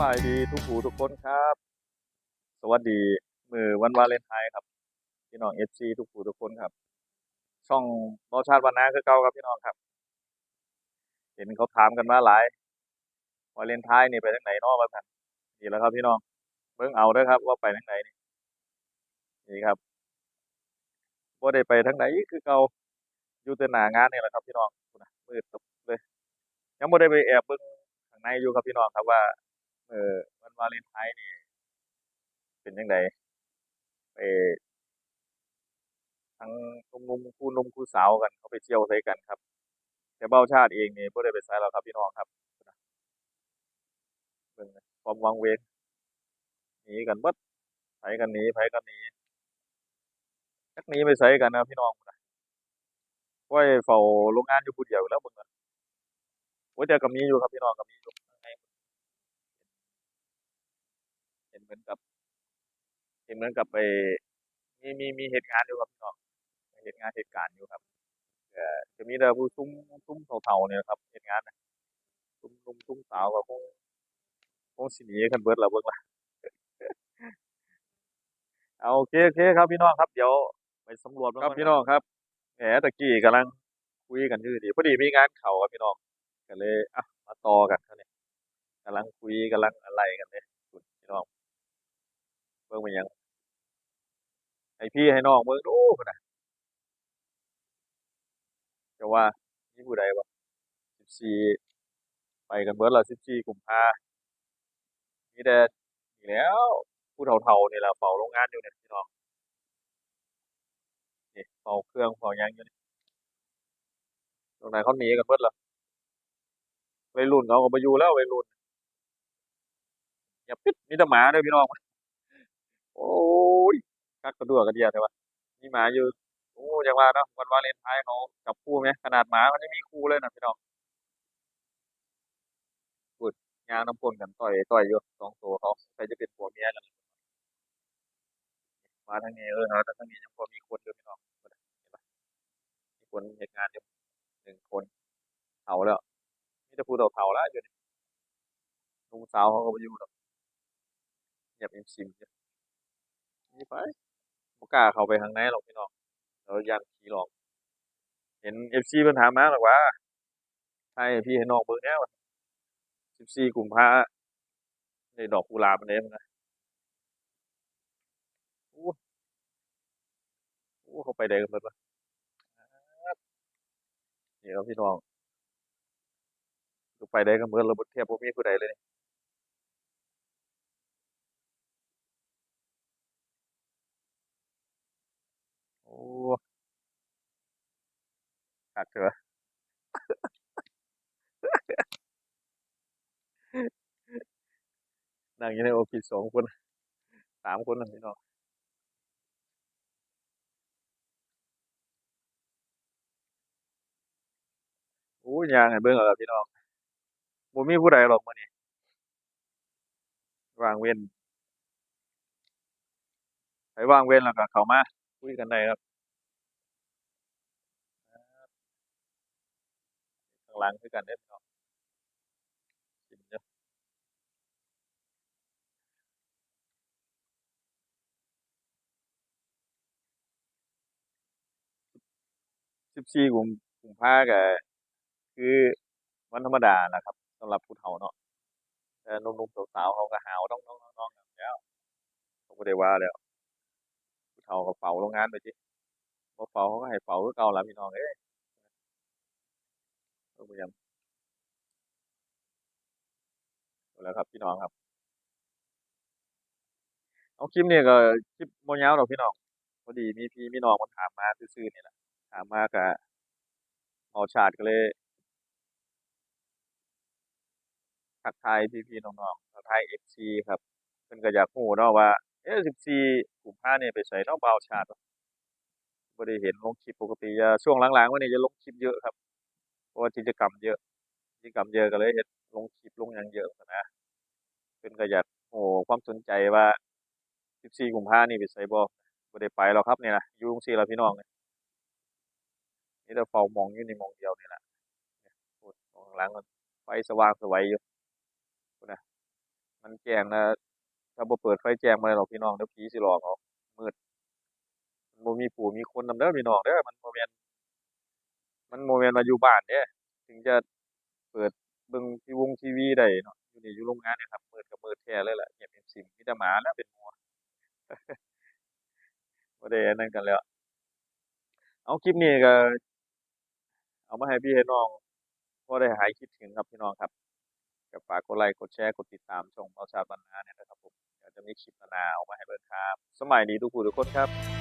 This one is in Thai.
บายดีทุกผู้ทุกคนครับ สวัสดีมือวันวาเลนไทน์ครับพี่น้องเอฟซีทุกผู้ทุกคนครับ ช่องรสชาติวันนาคือเก่าครับพี่น้องครับ เห็นเขาถามกันมาหลายวาเลนไทน์นี่ไปทางไหนนาะว่าท่านนี่แล้วครับพี่น้องเบิ่งเอาด้อครับ ว่าไปทางไหนนี่นี่ครับบ่าได้ไปทางไหนคือเก่าอยู่แต่หนางานนี่แหละครับพี่น้องนะมืดตึ๊บเลย ยังบ่ได้ไปแอบเบิ่งข้างในอยู่ครับพี่น้องครับว่า เออวันวาเลนไทน์นี่ เป็นจังไดไปทั้งนุ่มๆคู่นุ่มคู่สาวกันเขาไปเที่ยวไสกันครับ แต่เบ้าชาติเองนี่บ่ได้ไปไสแล้วครับพี่น้องครับเบิ่งนความวังเวงหนีกันบิดไผกันหนีไผกันหนีจักหนีไปไสกันนะพี่น้องพุ่นน่ะโอ้ยเฝ้าโรงงานอยู่ผู้เดียวแล้วเบิ่งกันโอ้ยแต่ก็มีอยู่ครับพี่น้องก็มีอยู่ข้างใน เห็นเหมือนกับเห็นเหมือนกับไปมีมีมีเหตุการณ์อยู่ครับพี่น้องเหตุงานเหตุการณ์อยู่ครับเอ่อจะมีแต่ผู้ซุ่มซุ่มเฒ่าๆเนี่ยครับเหตุงานน่ะซุ่มหนุ่มซุ่มสาวก็คงคงสิหนีกันเบิดแล้วเบิ่งล่ะเอาโอเคโอเคครับพี่น้องครับเดี๋ยวไปสำรวจครับพี่น้องครับแหมตะกี้กำลังคุยกันอยู่ดีพอดีมีงานเข้าครับพี่น้องก็เลยอะมาต่อกันครับเนี่ยกำลังคุยกำลังอะไรกันเลยคุณพี่น้องเบิ่งไปหยังให้พี่ให้น้องเบิ่งดูพุ่นน่ะจะว่ามีผู้ใดบ่14ไปกันเบิดแล้ว14กุมภามีแต่นี่แล้วผู้เฒ่าๆนี่ล่ะเฝ้าโรงงานอยู่เนี่ยพี่น้องนี่เฝ้าเครื่องเฝ้าหยังอยู่นี่ตรงไหนเขาหนีกันเบิดแล้ววัยรุ่นเขาก็บ่อยู่แล้ววัยรุ่นอย่าปิดมีแต่หมาเด้อพี่น้อง โอ้ยคักกระดวกระเดียแต่ว่ามีหมาอยู่โอ้อย่างว่าเนาะวันวาเลนไทน์เขาจับคู่ไหมขนาดหมามันยังมีคู่เลยนะพี่น้องพูดยางน้ำพ่นกันต่อยต่อยอยู่สองตัวเขาใครจะเป็นผัวเมียกันมาทางนี้เออฮะแต่ทางนี้ยังพอมีคนอยู่พี่น้องมีคนเหตุงานอยู่หนึ่งคนเฒ่าแล้วมีแต่ผู้เฒ่าแล้วอยู่นี่หนุ่มสาวเขาก็บ่อยู่หรอกเงียบอิมซิมอยู่ นี่ไปบ่กล้าเข้าไปข้างในหรอกพี่น้องแล้วย่านผีหลอก เห็น FC เพิ่นถามมาหรอกว่าให้พี่ให้น้องเบิ่งแหน่ว่า14กุมภาได้ดอกกุหลาบอันนี้มันนะโอ้โอ้เขาไปได้กันเบิดวะนี่ครับพี่น้องลูไปได้กันเบิดแล้วบ่แทบบ่มีผู้ใดเลยนี่โอ้ คักเถอะนั่งอยู่ในออฟิศสองคนสามคนน่ะพี่น้องโอ้ย่างให้เบิ่งเอาล่ะพี่น้องบ่มีผู้ใดหรอกมื้อนี้วางเว้นไผว่างเว้นแล้วก็เข้ามาคุยกันได้ครับางหลังคือกันเด้อพี่น้องกินเด้อ14กลุ่มกุมภาก็คือวันธรรมดาแหละครับสำหรับผู้เฒ่าเนาะแต่หนุ่มๆสาวๆเขาก็หาวน้องๆๆๆกันแล้วเขาบ่ได้ว่าแล้วผู้เฒ่าก็เฝ้าโรงงานไปติบ่เฝ้าเขาก็ให้เฝ้าคือเก่าล่ะพี่น้องเอ้ย เบิ่งไปยังเอาละครับพี่น้องครับ เอาคลิปนี้ก็คลิปบ่ยาวดอกพี่น้องพอดีมีพี่มีน้องมันถามมาซื่อๆนี่แหละถามมาก็เมาชาติก็เลยทักทายพี่ๆน้องๆทักทาย FC ครับเพิ่นก็อยากรู้เนาะว่าเอ๊ะ14กุมภาเนี่ยไปไสเนาะบ่าชาติบ่ได้เห็นลงคลิปปกติจะช่วงหลังๆมานี้จะลงคลิปเยอะครับ เพราะว่ากิจกรรมเยอะกิจกรรมเยอะก็เลยเฮ็ดลงคลิปลงหยังเยอะนะเพิ่นก็อยากรู้ความสนใจว่า14กุมภานี่ไปไสบ่บ่ได้ไปหรอกครับนี่ล่ะยู่งซี้ล่ะพี่น้องมีแต่เฝ้ามองอยู่ในมองเดียวนี่แหละพูดมองหลังมันไฟสว่างสวัยอยู่นะมันแจ้งแล้วถ้าบ่เปิดไฟแจ้งบ่ได้หรอกพี่น้องเดี๋ยวผีสิหลอกเอามืดมันบ่มีผู้มีคนนำเด้อพี่น้องเด้อมันบ่แม่น มันบ่แม่นว่าอยู่บ้านเด้ถึงจะเปิดเบิ่งทีวงทีวีได้เนาะอยู่นี่อยู่โรงงานเนี่ยครับมืดก็มืดแท้เลยแหละเงียบเป็นสิมมีแต่หมาแล้วเป็นหมู่บ่ได้นนั้นกันแล้ว เอาคลิปนี้ก็ เอามาให้พี่ให้น้องพอได้หายคิดถึงครับพี่น้องครับก็ฝากกดไลค์กดแชร์กดติดตามช่องเมาชาบันนาเนี่ยนะครับผมเดี๋ยวจะมีคลิปนานาเอามาให้เบิ่งครับ สมัยดีทุกผู้ทุกคนครับ